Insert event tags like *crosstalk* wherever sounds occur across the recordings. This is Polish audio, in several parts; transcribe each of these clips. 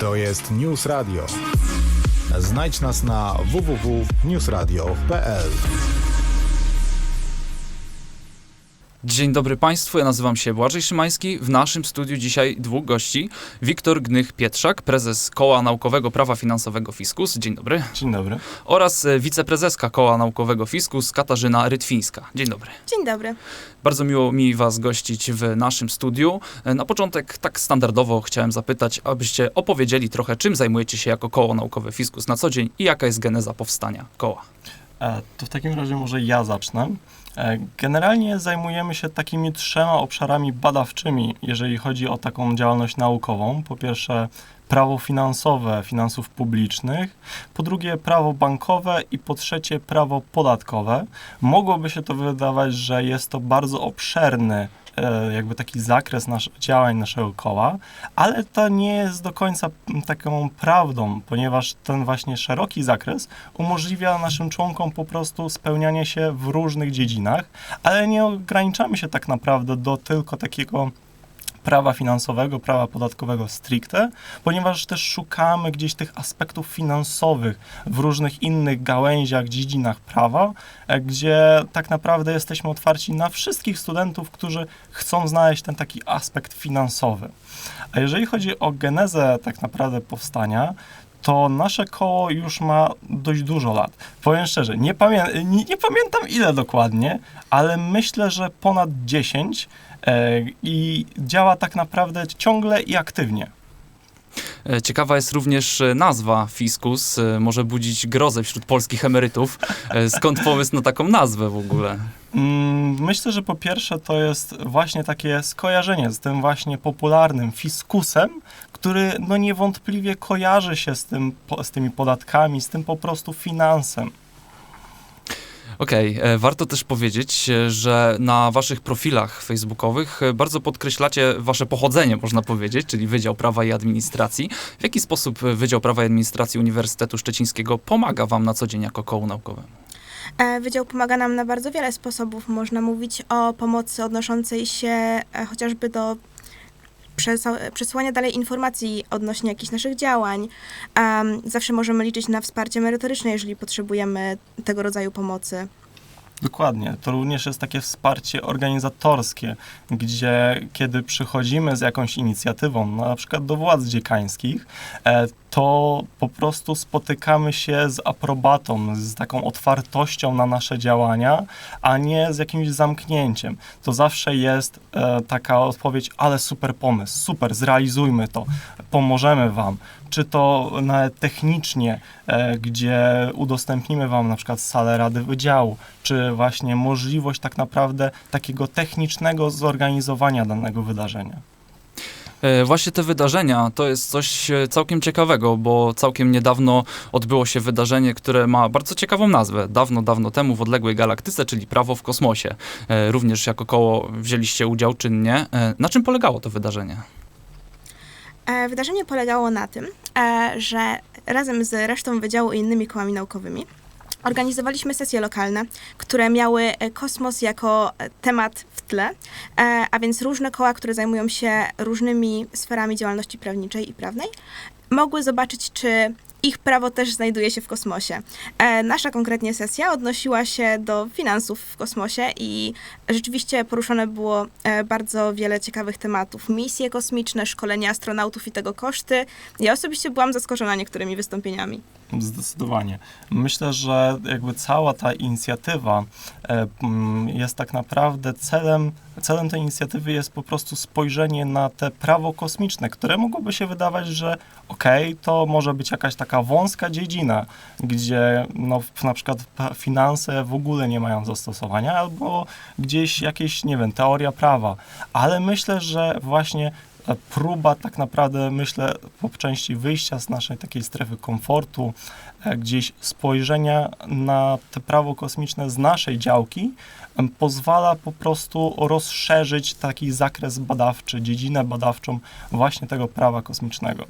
To jest News Radio. Znajdź nas na www.newsradio.pl. Dzień dobry Państwu, ja nazywam się Błażej Szymański. W naszym studiu dzisiaj dwóch gości. Wiktor Gnych-Pietrzak, prezes Koła Naukowego Prawa Finansowego Fiskus. Dzień dobry. Dzień dobry. Oraz e, wiceprezeska Koła Naukowego Fiskus Katarzyna Rytwińska. Dzień dobry. Dzień dobry. Bardzo miło mi Was gościć w naszym studiu. E, Na początek, tak standardowo, chciałem zapytać, abyście opowiedzieli trochę, czym zajmujecie się jako Koło Naukowe Fiskus na co dzień i jaka jest geneza powstania koła. E, To w takim razie może ja zacznę. E, Generalnie zajmujemy się takimi trzema obszarami badawczymi, jeżeli chodzi o taką działalność naukową. Po pierwsze, prawo finansowe finansów publicznych, po drugie, prawo bankowe i po trzecie, prawo podatkowe. Mogłoby się to wydawać, że jest to bardzo obszerny jakby taki zakres nasz, działań naszego koła, ale to nie jest do końca taką prawdą, ponieważ ten właśnie szeroki zakres umożliwia naszym członkom po prostu spełnianie się w różnych dziedzinach, ale nie ograniczamy się tak naprawdę do tylko takiego prawa finansowego, prawa podatkowego stricte, ponieważ też szukamy gdzieś tych aspektów finansowych w różnych innych gałęziach, dziedzinach prawa, e, gdzie tak naprawdę jesteśmy otwarci na wszystkich studentów, którzy chcą znaleźć ten taki aspekt finansowy. A jeżeli chodzi o genezę tak naprawdę powstania, to nasze koło już ma dość dużo lat. Powiem szczerze, nie, pamię- nie, nie pamiętam ile dokładnie, ale myślę, że ponad 10 e, i działa tak naprawdę ciągle i aktywnie. E, Ciekawa jest również e, nazwa Fiskus. E, Może budzić grozę wśród polskich emerytów. Skąd pomysł na taką nazwę w ogóle? Mm, Myślę, że po pierwsze to jest właśnie takie skojarzenie z tym właśnie popularnym fiskusem, który no niewątpliwie kojarzy się z, tym, z tymi podatkami, z tym po prostu finansem. Okej, e, warto też powiedzieć, e, że na waszych profilach facebookowych e, bardzo podkreślacie wasze pochodzenie, można powiedzieć, czyli Wydział Prawa i Administracji. W jaki sposób Wydział Prawa i Administracji Uniwersytetu Szczecińskiego pomaga wam na co dzień jako kołu naukowemu? Wydział pomaga nam na bardzo wiele sposobów. Można mówić o pomocy odnoszącej się chociażby do przesyłania dalej informacji odnośnie jakichś naszych działań. Em, zawsze możemy liczyć na wsparcie merytoryczne, jeżeli potrzebujemy tego rodzaju pomocy. Dokładnie. To również jest takie wsparcie organizatorskie, gdzie kiedy przychodzimy z jakąś inicjatywą, na przykład do władz dziekańskich, e, to po prostu spotykamy się z aprobatą, z taką otwartością na nasze działania, a nie z jakimś zamknięciem. To zawsze jest e, taka odpowiedź, ale super pomysł, super, zrealizujmy to, pomożemy wam. Czy to nawet technicznie, e, gdzie udostępnimy wam na przykład salę Rady Wydziału, czy właśnie możliwość tak naprawdę takiego technicznego zorganizowania danego wydarzenia. E, Właśnie te wydarzenia to jest coś e, całkiem ciekawego, bo całkiem niedawno odbyło się wydarzenie, które ma bardzo ciekawą nazwę. Dawno, dawno temu w odległej galaktyce, czyli Prawo w kosmosie. E, Również jako koło wzięliście udział czynnie. Na czym polegało to wydarzenie? Wydarzenie polegało na tym, że razem z resztą wydziału i innymi kołami naukowymi organizowaliśmy sesje lokalne, które miały kosmos jako temat tle, e, a więc różne koła, które zajmują się różnymi sferami działalności prawniczej i prawnej, mogły zobaczyć, czy ich prawo też znajduje się w kosmosie. E, Nasza konkretnie sesja odnosiła się do finansów w kosmosie i rzeczywiście poruszone było e, bardzo wiele ciekawych tematów. Misje kosmiczne, szkolenia astronautów i tego koszty. Ja osobiście byłam zaskoczona niektórymi wystąpieniami. Zdecydowanie. Myślę, że jakby cała ta inicjatywa e, mm, jest tak naprawdę celem, celem tej inicjatywy jest po prostu spojrzenie na te prawo kosmiczne, które mogłoby się wydawać, że okej, to może być jakaś taka wąska dziedzina, gdzie no, na przykład finanse w ogóle nie mają zastosowania, albo gdzieś jakieś, nie wiem, teoria prawa. Ale myślę, że właśnie próba tak naprawdę, myślę, po części wyjścia z naszej takiej strefy komfortu, e, gdzieś spojrzenia na te prawo kosmiczne z naszej działki, em, pozwala po prostu rozszerzyć taki zakres badawczy, dziedzinę badawczą właśnie tego prawa kosmicznego.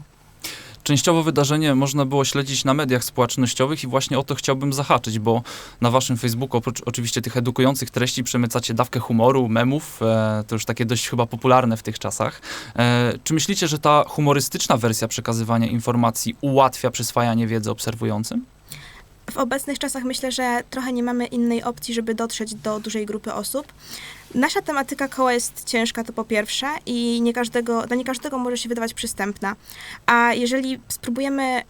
Częściowo wydarzenie można było śledzić na mediach społecznościowych i właśnie o to chciałbym zahaczyć, bo na waszym Facebooku oprócz oczywiście tych edukujących treści przemycacie dawkę humoru, memów, e, to już takie dość chyba popularne w tych czasach. E, czy myślicie, że ta humorystyczna wersja przekazywania informacji ułatwia przyswajanie wiedzy obserwującym? W obecnych czasach myślę, że trochę nie mamy innej opcji, żeby dotrzeć do dużej grupy osób. Nasza tematyka koła jest ciężka, to po pierwsze, i nie każdego, dla nie każdego może się wydawać przystępna. A jeżeli spróbujemy e,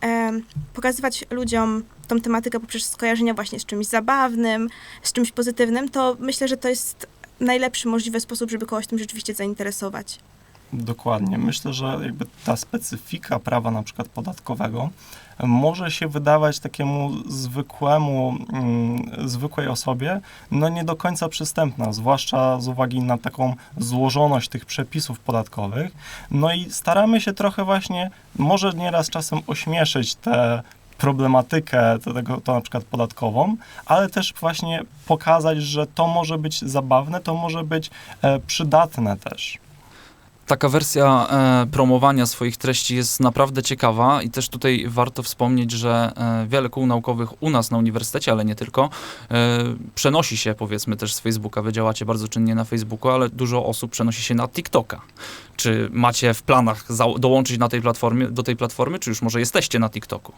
pokazywać ludziom tą tematykę poprzez skojarzenia właśnie z czymś zabawnym, z czymś pozytywnym, to myślę, że to jest najlepszy możliwy sposób, żeby kogoś tym rzeczywiście zainteresować. Dokładnie. Myślę, że jakby ta specyfika prawa na przykład podatkowego może się wydawać takiemu zwykłemu, mm, zwykłej osobie, no nie do końca przystępna, zwłaszcza z uwagi na taką złożoność tych przepisów podatkowych. No i staramy się trochę właśnie, może nieraz czasem ośmieszyć tę problematykę tego, to na przykład podatkową, ale też właśnie pokazać, że to może być zabawne, to może być e, przydatne też. Taka wersja e, promowania swoich treści jest naprawdę ciekawa i też tutaj warto wspomnieć, że e, wiele kół naukowych u nas na uniwersytecie, ale nie tylko, e, przenosi się powiedzmy też z Facebooka. Wy działacie bardzo czynnie na Facebooku, ale dużo osób przenosi się na TikToka. Czy macie w planach dołączyć na tej platformie, do tej platformy, czy już może jesteście na TikToku?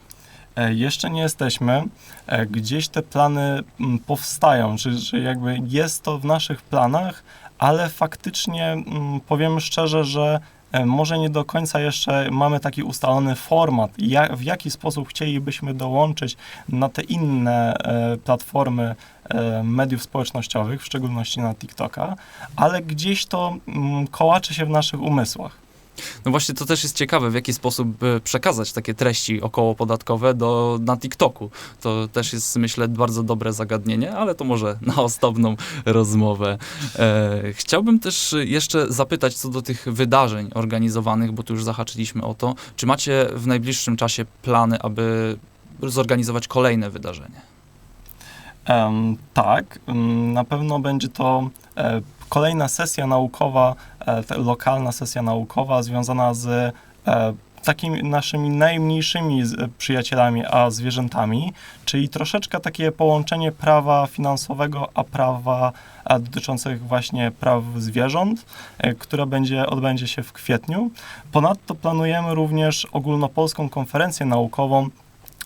E, Jeszcze nie jesteśmy. E, Gdzieś te plany mm, powstają, czy, czy jakby jest to w naszych planach, ale faktycznie mm, powiem szczerze, że e, może nie do końca jeszcze mamy taki ustalony format, ja, w jaki sposób chcielibyśmy dołączyć na te inne e, platformy e, mediów społecznościowych, w szczególności na TikToka, ale gdzieś to mm, kołacze się w naszych umysłach. No właśnie to też jest ciekawe, w jaki sposób e, przekazać takie treści okołopodatkowe do, na TikToku. To też jest, myślę, bardzo dobre zagadnienie, ale to może na osobną rozmowę. E, chciałbym też jeszcze zapytać co do tych wydarzeń organizowanych, bo tu już zahaczyliśmy o to. Czy macie w najbliższym czasie plany, aby zorganizować kolejne wydarzenie? Em, tak, na pewno będzie to e, kolejna sesja naukowa, lokalna sesja naukowa związana z e, takimi naszymi najmniejszymi e, przyjacielami, a zwierzętami, czyli troszeczkę takie połączenie prawa finansowego, a prawa dotyczących właśnie praw zwierząt, e, które będzie, odbędzie się w kwietniu. Ponadto planujemy również ogólnopolską konferencję naukową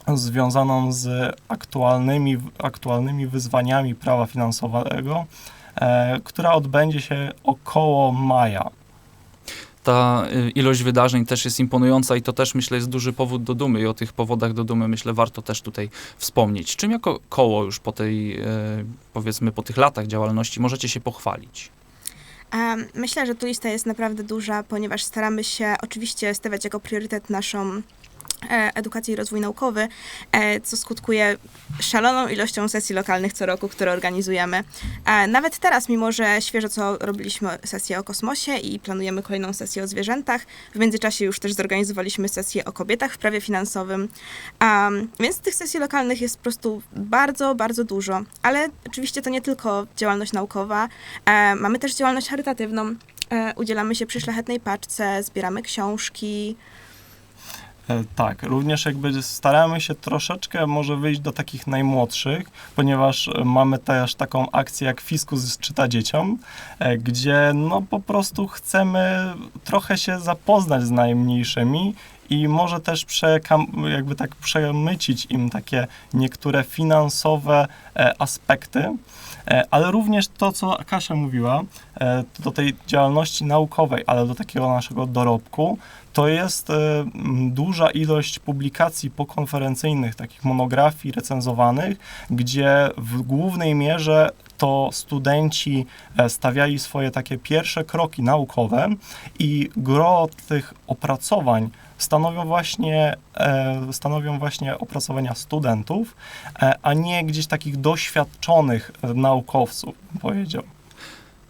związaną z aktualnymi, aktualnymi wyzwaniami prawa finansowego, e, która odbędzie się około maja. Ta y, ilość wydarzeń też jest imponująca i to też myślę jest duży powód do dumy i o tych powodach do dumy myślę warto też tutaj wspomnieć. Czym jako koło już po tej, e, powiedzmy po tych latach działalności możecie się pochwalić? Em, Myślę, że tu lista jest naprawdę duża, ponieważ staramy się oczywiście stawiać jako priorytet naszą e, edukację i rozwój naukowy, e, co skutkuje szaloną ilością sesji lokalnych co roku, które organizujemy. E, Nawet teraz, mimo że świeżo co robiliśmy sesję o kosmosie i planujemy kolejną sesję o zwierzętach, w międzyczasie już też zorganizowaliśmy sesję o kobietach w prawie finansowym, więc tych sesji lokalnych jest po prostu bardzo, bardzo dużo. Ale oczywiście to nie tylko działalność naukowa. Mamy też działalność charytatywną. Udzielamy się przy szlachetnej paczce, zbieramy książki. E, Tak, również jakby staramy się troszeczkę może wyjść do takich najmłodszych, ponieważ e, mamy też taką akcję jak Fiskus czyta dzieciom, e, gdzie no po prostu chcemy trochę się zapoznać z najmniejszymi i może też jakby tak przemycić im takie niektóre finansowe aspekty, ale również to, co Kasia mówiła, e, do tej działalności naukowej, ale do takiego naszego dorobku, to jest e, duża ilość publikacji pokonferencyjnych, takich monografii recenzowanych, gdzie w głównej mierze to studenci e, stawiali swoje takie pierwsze kroki naukowe i gro tych opracowań stanowią właśnie, e, stanowią właśnie opracowania studentów, e, a nie gdzieś takich doświadczonych naukowców, powiedział.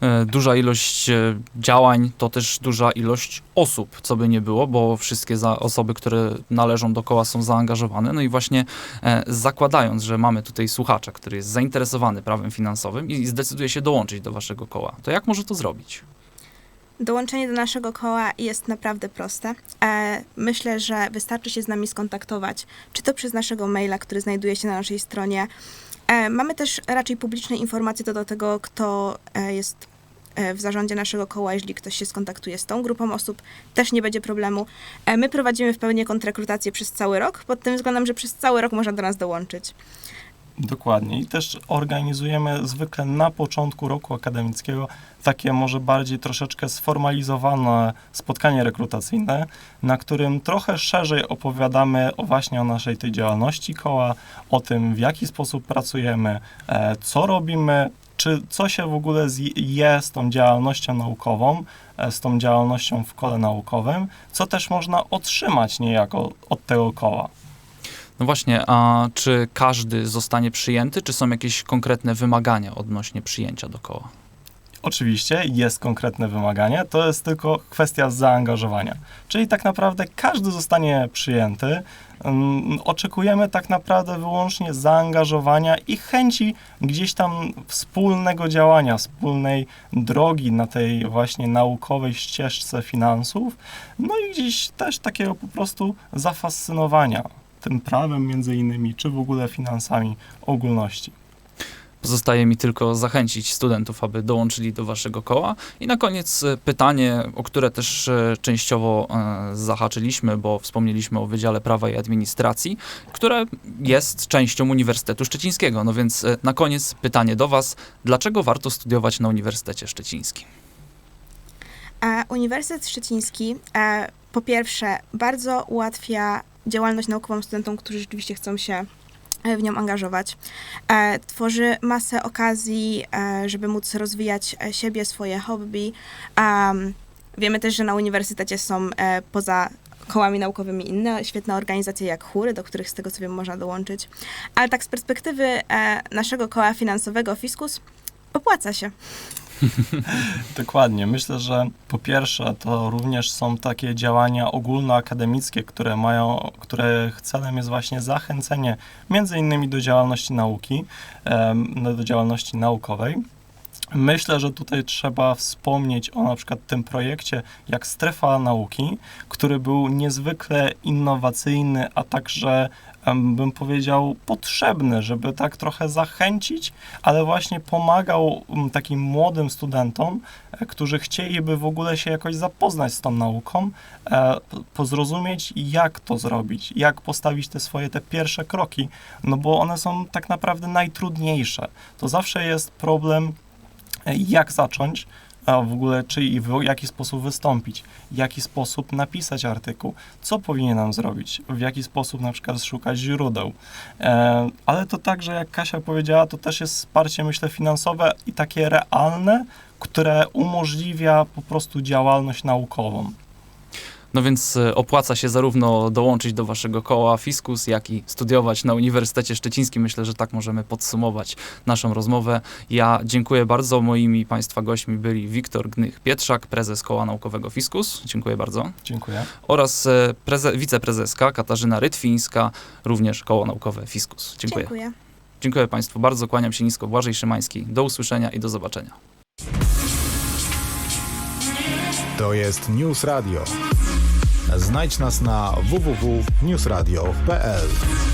E, Duża ilość działań to też duża ilość osób, co by nie było, bo wszystkie osoby, które należą do koła są zaangażowane. No i właśnie e, zakładając, że mamy tutaj słuchacza, który jest zainteresowany prawem finansowym i zdecyduje się dołączyć do waszego koła, to jak może to zrobić? Dołączenie do naszego koła jest naprawdę proste. E, myślę, że wystarczy się z nami skontaktować, czy to przez naszego maila, który znajduje się na naszej stronie. E, mamy też raczej publiczne informacje co do tego, kto e, jest w zarządzie naszego koła, jeżeli ktoś się skontaktuje z tą grupą osób, też nie będzie problemu. My prowadzimy w pełni kontrakrutację przez cały rok, pod tym względem, że przez cały rok można do nas dołączyć. Dokładnie. I też organizujemy zwykle na początku roku akademickiego takie może bardziej troszeczkę sformalizowane spotkanie rekrutacyjne, na którym trochę szerzej opowiadamy o właśnie o naszej tej działalności koła, o tym w jaki sposób pracujemy, e, co robimy, czy co się w ogóle je z tą działalnością naukową, e, z tą działalnością w kole naukowym, co też można otrzymać niejako od tego koła. No właśnie, a czy każdy zostanie przyjęty, czy są jakieś konkretne wymagania odnośnie przyjęcia do koła? Oczywiście jest konkretne wymaganie, to jest tylko kwestia zaangażowania. Czyli tak naprawdę każdy zostanie przyjęty. Ym, Oczekujemy tak naprawdę wyłącznie zaangażowania i chęci gdzieś tam wspólnego działania, wspólnej drogi na tej właśnie naukowej ścieżce finansów, no i gdzieś też takiego po prostu zafascynowania tym prawem między innymi, czy w ogóle finansami ogólności. Pozostaje mi tylko zachęcić studentów, aby dołączyli do waszego koła. I na koniec e, pytanie, o które też e, częściowo e, zahaczyliśmy, bo wspomnieliśmy o Wydziale Prawa i Administracji, które jest częścią Uniwersytetu Szczecińskiego. No więc na koniec pytanie do was, dlaczego warto studiować na Uniwersytecie Szczecińskim? Uniwersytet Szczeciński po pierwsze bardzo ułatwia działalność naukową studentom, którzy rzeczywiście chcą się e, w nią angażować. E, Tworzy masę okazji, e, żeby móc rozwijać siebie, swoje hobby. Em, Wiemy też, że na uniwersytecie są poza kołami naukowymi inne świetne organizacje jak chóry, do których z tego co wiem można dołączyć. Ale tak z perspektywy naszego koła finansowego Fiskus opłaca się. *laughs* Dokładnie. Myślę, że po pierwsze to również są takie działania ogólnoakademickie, które mają, których celem jest właśnie zachęcenie między innymi do działalności nauki, no, do działalności naukowej. Myślę, że tutaj trzeba wspomnieć o na przykład tym projekcie jak Strefa Nauki, który był niezwykle innowacyjny, a także bym powiedział potrzebny, żeby tak trochę zachęcić, ale właśnie pomagał takim młodym studentom, e, którzy chcieliby w ogóle się jakoś zapoznać z tą nauką, e, pozrozumieć jak to zrobić, jak postawić te swoje te pierwsze kroki, no bo one są tak naprawdę najtrudniejsze. To zawsze jest problem jak zacząć, a w ogóle czy i w jaki sposób wystąpić, w jaki sposób napisać artykuł, co powinienem zrobić, w jaki sposób na przykład szukać źródeł. E, ale to także, jak Kasia powiedziała, to też jest wsparcie, myślę, finansowe i takie realne, które umożliwia po prostu działalność naukową. No więc e, opłaca się zarówno dołączyć do waszego koła Fiskus, jak i studiować na Uniwersytecie Szczecińskim. Myślę, że tak możemy podsumować naszą rozmowę. Ja dziękuję bardzo. Moimi państwa gośćmi byli Wiktor Gnych-Pietrzak, prezes Koła Naukowego Fiskus. Dziękuję bardzo. Dziękuję. Oraz e, preze- wiceprezeska Katarzyna Rytwińska, również Koło Naukowe Fiskus. Dziękuję. Dziękuję. Dziękuję państwu bardzo. Kłaniam się nisko. Błażej Szymański. Do usłyszenia i do zobaczenia. To jest News Radio. Znajdź nas na www.newsradio.pl.